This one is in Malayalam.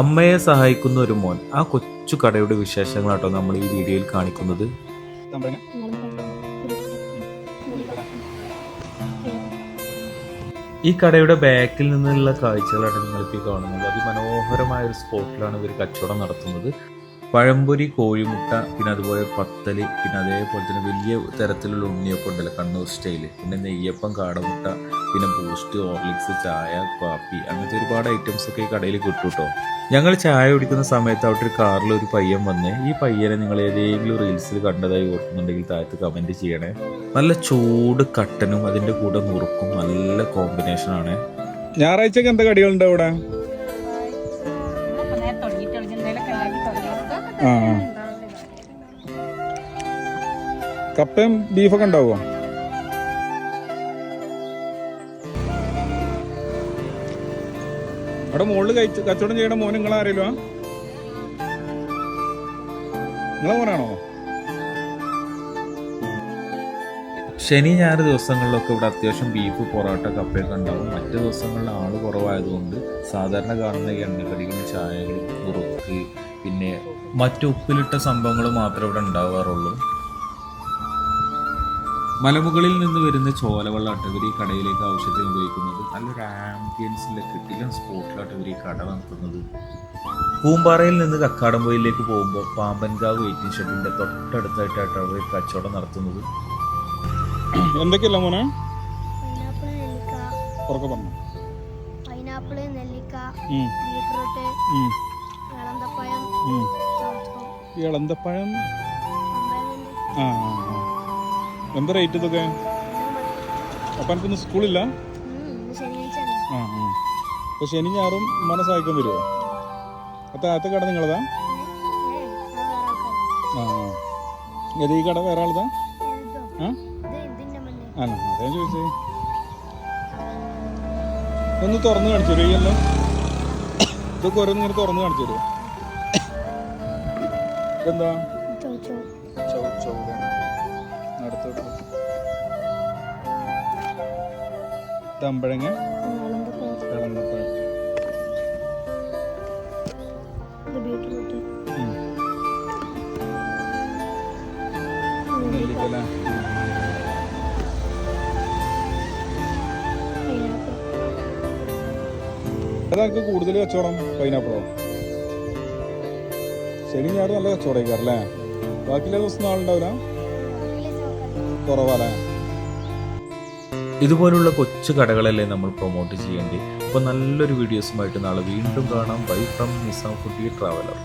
അമ്മയെ സഹായിക്കുന്ന ഒരു മോൻ. ആ കൊച്ചു കടയുടെ വിശേഷങ്ങളാട്ടോ നമ്മൾ ഈ വീഡിയോയിൽ കാണിക്കുന്നത്. ഈ കടയുടെ ബാക്കിൽ നിന്നുള്ള കാഴ്ചകളാണ് നിങ്ങളിപ്പോൾ കാണുന്നത്. അതിമനോഹരമായ ഒരു സ്പോട്ടിലാണ് ഇവർ കച്ചവടം നടത്തുന്നത്. പഴംപൊരി കോഴിമുട്ട പിന്നെ അതുപോലെ പത്തൽ പിന്നെ അതേപോലെ തന്നെ വലിയ തരത്തിലുള്ള ഉണ്ണിയപ്പം ഉണ്ടല്ലോ കണ്ണൂർ സ്റ്റൈൽ പിന്നെ നെയ്യപ്പം കാടമുട്ട പിന്നെ ബൂസ്റ്റ് ഓർലിക്സ് ചായ കാപ്പി അങ്ങനത്തെ ഒരുപാട് ഐറ്റംസ് ഒക്കെ ഈ കടയിൽ കിട്ടും കേട്ടോ ഞങ്ങൾ ചായ കുടിക്കുന്ന സമയത്ത് അവിടെ ഒരു കാറിൽ ഒരു പയ്യൻ വന്ന് ഈ പയ്യനെ നിങ്ങൾ ഏതെങ്കിലും റീൽസിൽ കണ്ടതായി ഓർക്കുന്നുണ്ടെങ്കിൽ താഴത്ത് കമന്റ് ചെയ്യണേ. നല്ല ചൂട് കട്ടനും അതിന്റെ കൂടെ നുറുക്കും നല്ല കോമ്പിനേഷനാണ് ഞായറാഴ്ചക്ക് എന്താ കടികളുണ്ട് അവിടെ? ആ. കപ്പയും ബീഫൊക്കെ ഉണ്ടാവുമോ അവിടെ മുകളിൽ കഴിച്ച് കച്ചവടം ചെയ്യണ മോൻ നിങ്ങളെ ആരെങ്കിലും നിങ്ങളെ മോനാണോ? ശനി ഞായർ ദിവസങ്ങളിലൊക്കെ ഇവിടെ അത്യാവശ്യം ബീഫ് പൊറോട്ട കപ്പയൊക്കെ ഉണ്ടാവും. മറ്റു ദിവസങ്ങളിൽ ആൾ കുറവായതുകൊണ്ട് സാധാരണ കാണുന്ന എണ്ണക്കടികളും ചായകളും കുറുക്ക് പിന്നെ മറ്റു ഉപ്പിലിട്ട സംഭവങ്ങൾ മാത്രമേ ഇവിടെ ഉണ്ടാവാറുള്ളൂ. മലമുകളിൽ നിന്ന് വരുന്ന ചോലവെള്ള ഇവർ കടയിലേക്ക് ആവശ്യത്തിന് ഉപയോഗിക്കുന്നത് നല്ലൊരു ആംബിയൻസിലെ കിട്ടിലും സ്പോട്ടിലാട്ട് ഇവർ കട നടത്തുന്നത്. പൂമ്പാറയിൽ നിന്ന് കക്കാടംപൊയിലേക്ക് പോകുമ്പോൾ പാമ്പൻകാവ് വെയിറ്റിംഗ് ഷെഡിന്റെ തൊട്ടടുത്തായിട്ടാണ് അവർ കച്ചവടം നടത്തുന്നത്. എന്തൊക്കെയല്ല മോനെ? നെല്ലിക്ക. ഉറക്കെ പറഞ്ഞു. പൈനാപ്പിൾ നെല്ലിക്ക ഉം, ബീട്രൂട്ട് ഉം, ഇളന്തപ്പഴം ആ. എന്താ റേറ്റ് ഇതൊക്കെ? അപ്പം എനിക്കൊന്ന് സ്കൂളില്ല. ആ അപ്പോൾ ശനി ഞാറും മനസ്സായിക്കും വരുമോ അത്ത അത്ത കട നിങ്ങളതാ. ആ ഏത് ഈ കട വേറെ ആളതാ? ആ. ആണോ? അതേ ചോദിച്ചേ. ഒന്ന് തുറന്ന് കാണിച്ചു തരുമോ ഈ എല്ലാം? ഇതൊക്കെ ഓരോന്ന് ഇങ്ങനെ തുറന്ന് കാണിച്ചു തരുമോ അടുത്തോട്ട് തമ്പഴങ്ങ ബീട്രൂട്ട്. നെല്ലിക്കല ഏതാൾക്ക് കൂടുതൽ കച്ചവടം പൈനാപ്പിളോ ശനി ഞായർ നല്ല കച്ചവടം അല്ലേ? ബാക്കിയുള്ള ദിവസം നാളുണ്ടാവില്ല കുറവാല ഇതുപോലുള്ള കൊച്ചു കടകളല്ലേ നമ്മൾ പ്രൊമോട്ട് ചെയ്യേണ്ടി അപ്പോൾ നല്ലൊരു വീഡിയോസുമായിട്ട് നാളെ വീണ്ടും കാണാം. Bye from Nizam foodie traveller